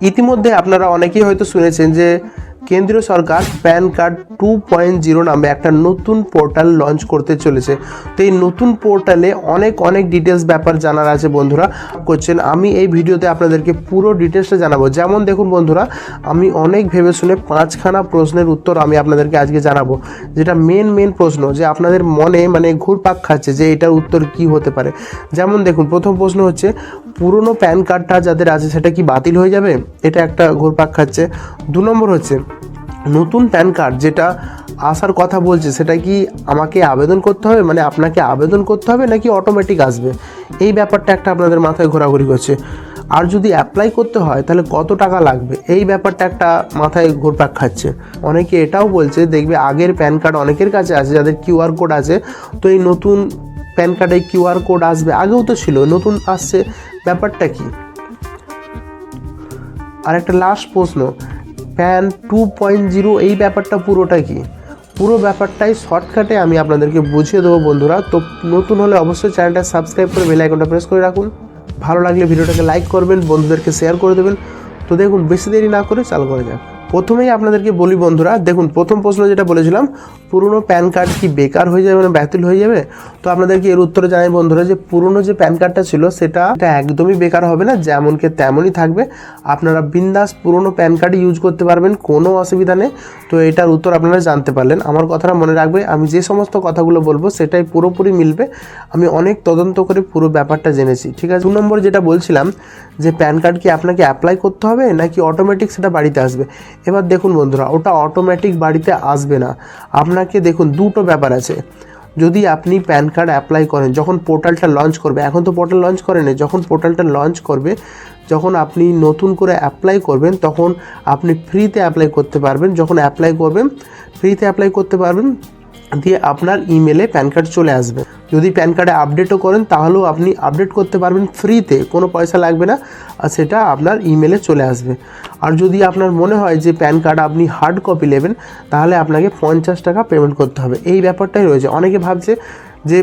ইতিমধ্যে আপনারা অনেকেই হয়তো শুনেছেন যে কেন্দ্রীয় সরকার PAN card two point zero নামে একটা নতুন পোর্টাল লঞ্চ করতে চলেছে। তো এই নতুন পোর্টালে অনেক অনেক ডিটেলস ব্যাপার জানার আছে বন্ধুরা। করছেন, আমি এই ভিডিওতে আপনাদেরকে পুরো ডিটেলসটা জানাব। যেমন দেখুন বন্ধুরা, আমি অনেক ভেবে শুনে পাঁচখানা প্রশ্নের উত্তর আমি আপনাদেরকে আজকে জানাব। যেটা মেন মেন প্রশ্ন যে আপনাদের মনে মানে ঘুরপাক খাচ্ছে যে এটার উত্তর কি হতে পারে। যেমন দেখুন, প্রথম প্রশ্ন হচ্ছে পুরনো প্যান কার্ডটা যাদের আছে, সেটা কি বাতিল হয়ে যাবে? এটা একটা ঘুরপাক খাচ্ছে। দু নম্বর হচ্ছে, নতুন প্যান কার্ড যেটা আসার কথা বলছে, সেটা কি আমাকে আবেদন করতে হবে? মানে আপনাকে আবেদন করতে হবে নাকি অটোমেটিক আসবে? এই ব্যাপারটা একটা আপনাদের মাথায় ঘোরাঘুরি করছে। আর যদি অ্যাপ্লাই করতে হয়, তাহলে কত টাকা লাগবে? এই ব্যাপারটা একটা মাথায় ঘুরপাক খাচ্ছে। অনেকে এটাও বলছে, দেখবে আগের প্যান কার্ড অনেকের কাছে আছে, যাদের কিউআর কোড আছে, তো এই নতুন প্যান কার্ডে কিউআর কোড আসবে। আগেও তো ছিল, নতুন আসছে। ব্যাপারটা কি? আর একটা লাস্ট প্রশ্ন প্যান টু পয়েন্ট জিরো এই ব্যাপারটা পুরোটা কি? পুরো ব্যাপারটাই শর্টকাটে আমি আপনাদেরকে বুঝিয়ে দেবো বন্ধুরা। তো নতুন হলে অবশ্যই চ্যানেলটা সাবস্ক্রাইব করে বেল আইকনটা প্রেস করে রাখুন। ভালো লাগলে ভিডিওটাকে লাইক করবেন, বন্ধুদেরকে শেয়ার করে দেবেন। তো দেখুন, বেশি দেরি না করে চালু করা যাক। প্রথমেই আপনাদেরকে বলি বন্ধুরা, দেখুন, প্রথম প্রশ্ন যেটা বলেছিলাম, পুরনো প্যান কার্ড কি বেকার হয়ে যাবে মানে বাতিল হয়ে যাবে? তো আপনাদেরকে এর উত্তরে জানাই বন্ধুরা যে পুরনো যে প্যান কার্ডটা ছিল, সেটা একদমই বেকার হবে না, যেমনকে তেমনই থাকবে। আপনারা বিন্দাস পুরনো প্যান কার্ড ইউজ করতে পারবেন, কোনো অসুবিধা নেই। তো এটার উত্তর আপনারা জানতে পারলেন। আমার কথাটা মনে রাখবে, আমি যে সমস্ত কথাগুলো বলব, সেটাই পুরোপুরি মিলবে। আমি অনেক তদন্ত করে পুরো ব্যাপারটা জেনেছি, ঠিক আছে? দু নম্বর যেটা বলছিলাম, যে প্যান কার্ড কি আপনাকে অ্যাপ্লাই করতে হবে, নাকি অটোমেটিক সেটা বাড়িতে আসবে? এবার দেখুন বন্ধুরা, ওটা অটোমেটিক বাড়িতে আসবে না। আপনাকে দেখুন, দুটো ব্যাপার আছে। যদি আপনি প্যান কার্ড অ্যাপ্লাই করেন, যখন পোর্টালটা লঞ্চ করবে, এখন তো পোর্টাল লঞ্চ করেনি যখন পোর্টালটা লঞ্চ করবে, যখন আপনি নতুন করে অ্যাপ্লাই করবেন, তখন আপনি ফ্রিতে অ্যাপ্লাই করতে পারবেন। যখন অ্যাপ্লাই করবেন ফ্রিতে অ্যাপ্লাই করতে পারবেন দিয়ে আপনার ইমেলে প্যান কার্ড চলে আসবে। যদি প্যান কার্ডে আপডেটও করেন, তাহলেও আপনি আপডেট করতে পারবেন ফ্রিতে কোনো পয়সা লাগবে না, আর সেটা আপনার ইমেলে চলে আসবে। আর যদি আপনার মনে হয় যে প্যান কার্ড আপনি হার্ড কপি নেবেন, তাহলে আপনাকে পঞ্চাশ টাকা পেমেন্ট করতে হবে। এই ব্যাপারটাই রয়েছে। অনেকে ভাবছে যে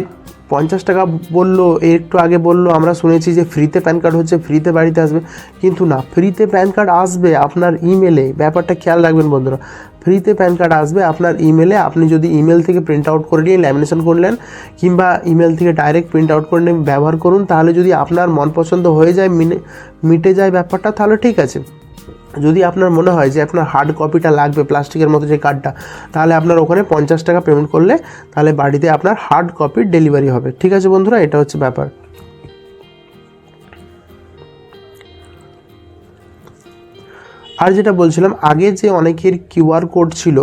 পঞ্চাশ টাকা বলল, একটু আগে বলল, আমরা শুনেছি যে ফ্রিতে প্যান কার্ড হচ্ছে ফ্রিতে বাড়িতে আসবে। কিন্তু না ফ্রিতে প্যান কার্ড আসবে আপনার ইমেলে ব্যাপারটা খেয়াল রাখবেন বন্ধুরা ফ্রিতে প্যান কার্ড আসবে আপনার ইমেলে আপনি যদি ইমেল থেকে প্রিন্ট আউট করে নিয়ে ল্যামিনেশন করলেন, কিংবা ইমেল থেকে ডাইরেক্ট প্রিন্ট আউট করে নিয়ে ব্যবহার করুন, তাহলে যদি আপনার মন পছন্দ হয়ে যায়, মিনে মিটে যায় ব্যাপারটা, তাহলে ঠিক আছে। যদি আপনার মনে হয় যে আপনার হার্ড কপিটা লাগবে, প্লাস্টিকের মতো যে কার্ডটা তাহলে আপনার ওখানে পঞ্চাশ টাকা পেমেন্ট করলে তাহলে বাড়িতে আপনার হার্ড কপির ডেলিভারি হবে। ঠিক আছে বন্ধুরা, এটা হচ্ছে ব্যাপার। আর যেটা বলছিলাম, আগে যে অনেকের কিউআর কোড ছিল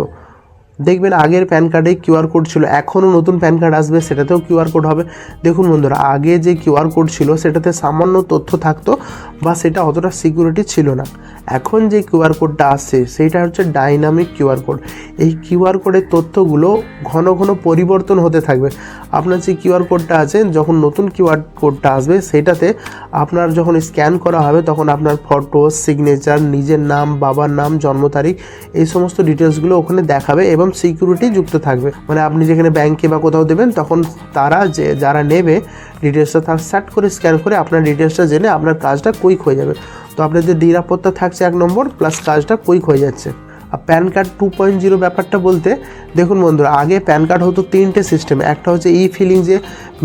দেখবেন আগের প্যান কার্ডে কিউআর কোড ছিল, এখনও নতুন প্যান কার্ড আসবে, সেটাতেও কিউআর কোড হবে। দেখুন বন্ধুরা, আগে যে কিউআর কোড ছিল, সেটাতে সামান্য তথ্য থাকতো, বা সেটা অতটা সিকিউরিটি ছিল না। এখন যে কিউআর কোডটা আসছে, সেইটা হচ্ছে ডাইনামিক কিউআর কোড এই কিউআর কোডের তথ্যগুলো ঘন ঘন পরিবর্তন হতে থাকবে। আপনার যে কিউআর কোডটা আছে, যখন নতুন কিউআর কোডটা আসবে, সেটাতে আপনার যখন স্ক্যান করা হবে, তখন আপনার ফটো সিগনেচার নিজের নাম, বাবার নাম, জন্ম তারিখ, এই সমস্ত ডিটেলসগুলো ওখানে দেখাবে এবং সিকিউরিটি যুক্ত থাকবে। মানে আপনি যেখানে ব্যাংকে বা কোথাও দেবেন, তখন তারা যে, যারা নেবে ডিটেলসটা তার সেট করে স্ক্যান করে আপনার ডিটেলসটা জেনে আপনার কাজটা কুইক হয়ে যাবে। তো আপনাদের নিরাপত্তা থাকছে এক নম্বর প্লাস কাজটা কুইক হয়ে যাচ্ছে। আর PAN card two point zero ব্যাপারটা বলতে, দেখুন বন্ধুরা, আগে প্যান কার্ড হতো তিনটে সিস্টেম একটা হচ্ছে ই ফিলিং যে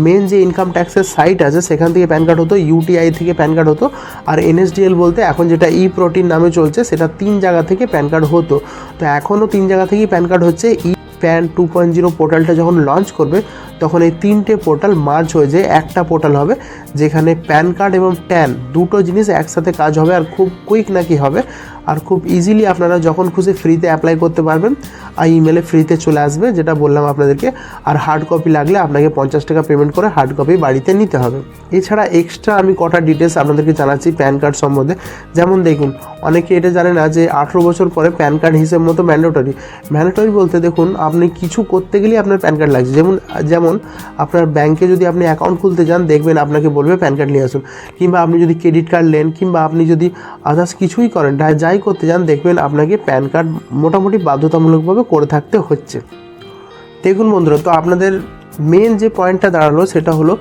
মেন যে ইনকাম ট্যাক্সের সাইট আছে, সেখান থেকে প্যান কার্ড হতো ইউটিআই থেকে প্যান কার্ড হতো। আর এনএসডিএল বলতে, এখন যেটা ই প্রোটিন নামে চলছে, সেটা তিন জায়গা থেকে প্যান কার্ড হতো। তো এখনও তিন জায়গা থেকেই প্যান কার্ড হচ্ছে e PAN two point zero পোর্টালটা যখন লঞ্চ করবে, তখন এই তিনটে পোর্টাল মার্জ হয়ে যায় একটা পোর্টাল হবে, যেখানে প্যান কার্ড এবং ট্যান দুটো জিনিস একসাথে কাজ হবে, আর খুব কুইক নাকি হবে। আর খুব ইজিলি আপনারা যখন খুশি ফ্রিতে অ্যাপ্লাই করতে পারবেন আর ইমেলে ফ্রিতে চলে আসবে, যেটা বললাম আপনাদেরকে। আর হার্ড কপি লাগলে আপনাকে পঞ্চাশ টাকা পেমেন্ট করে হার্ড কপি বাড়িতে নিতে হবে। এছাড়া এক্সট্রা আমি কটা ডিটেলস আপনাদেরকে জানাচ্ছি প্যান কার্ড সম্বন্ধে। যেমন দেখুন, অনেকে এটা জানে না যে আঠেরো বছর পরে প্যান কার্ড হিসেব মতো ম্যান্ডেটরি ম্যান্ডেটরি বলতে দেখুন, আপনি কিছু করতে গেলেই আপনার প্যান কার্ড লাগছে। যেমন যেমন আপনার ব্যাংকে যদি আপনি অ্যাকাউন্ট খুলতে যান, দেখবেন আপনাকে বলবে প্যান কার্ড নিয়ে আসুন। কিংবা আপনি যদি ক্রেডিট কার্ড নেন, কিংবা আপনি যদি আদার্স কিছুই করেন, যা- যাই করতে যান দেখবেন আপনাকে প্যান কার্ড মোটামুটি বাধ্যতামূলকভাবে করে থাকতে হচ্ছে। দেখুন বন্ধুরা, তো আপনাদের মেন যে পয়েন্টটা দাঁড়াল সেটা হলো,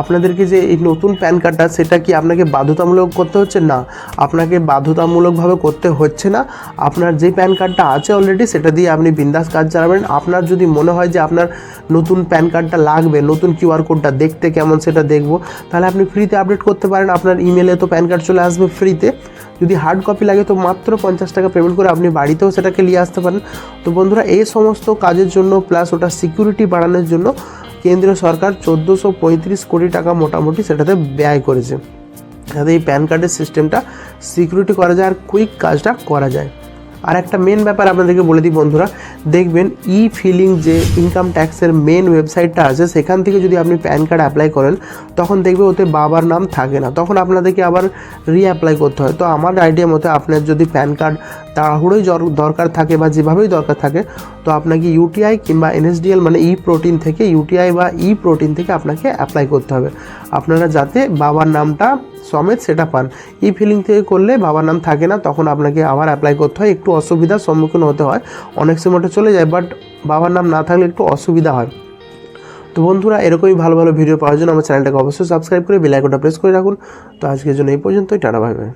আপনাদেরকে যে এই নতুন প্যান কার্ডটা সেটা কি আপনাকে বাধ্যতামূলক করতে হচ্ছে? না, আপনাকে বাধ্যতামূলকভাবে করতে হচ্ছে না। আপনার যে প্যান কার্ডটা আছে অলরেডি সেটা দিয়ে আপনি বিন্দাস কাজ চালাবেন। আপনার যদি মনে হয় যে আপনার নতুন প্যান কার্ডটা লাগবে, নতুন কিউআর কোডটা দেখতে কেমন সেটা দেখব, তাহলে আপনি ফ্রিতে আপডেট করতে পারেন। আপনার ইমেলে তো প্যান কার্ড চলে আসবে ফ্রিতে যদি হার্ড কপি লাগে তো মাত্র পঞ্চাশ টাকা পেমেন্ট করে আপনি বাড়িতেও সেটাকে নিয়ে আসতে পারেন। তো বন্ধুরা, এই সমস্ত কাজের জন্য প্লাস ওটা সিকিউরিটি বাড়ানোর জন্য কেন্দ্রীয় সরকার চোদ্দোশো পঁয়ত্রিশ কোটি টাকা মোটামুটি সেটাতে ব্যয় করেছে। যাতে এই প্যান কার্ডের সিস্টেমটা সিকিউরিটি করা যায় আর কুইক কাজটা করা যায়। আর একটা মেন ব্যাপার আপনাদেরকে বলে দিই বন্ধুরা দেখবেন ই ফিলিং যে ইনকাম ট্যাক্সের মেন ওয়েবসাইটটা আছে, সেখান থেকে যদি আপনি প্যান কার্ড অ্যাপ্লাই করেন, তখন দেখবে ওতে বাবার নাম থাকে না। তখন আপনাদেরকে আবার রিঅ্যাপ্লাই করতে হয়। তো আমার আইডিয়া মতে আপনার যদি প্যান কার্ড তাড়াহুড়োই দরকার থাকে বা যেভাবেই দরকার থাকে, তো আপনাকে ইউটিআই কিংবা এনএসডিএল মানে ই প্রোটিন থেকে ইউটিআই বা ই প্রোটিন থেকে আপনাকে অ্যাপ্লাই করতে হবে। আপনারা যাতে বাবার নামটা সমেত সেটা পান। ই ফিলিং থেকে করলে বাবার নাম থাকে না, তখন আপনাকে আবার অ্যাপ্লাই করতে হয়। একটু অসুবিধার সম্মুখীন হতে হয়। অনেক সময় চলে যায় বাট বাবার নাম না থাকলে একটু অসুবিধা হয়। তো বন্ধুরা, এরকমই ভালো ভালো ভিডিও পাওয়ার জন্য আমার চ্যানেলটাকে অবশ্যই সাবস্ক্রাইব করে বেল আইকনটা প্রেস করে রাখুন। তো আজকের জন্য এই পর্যন্তই, টাটা ভাই ভাই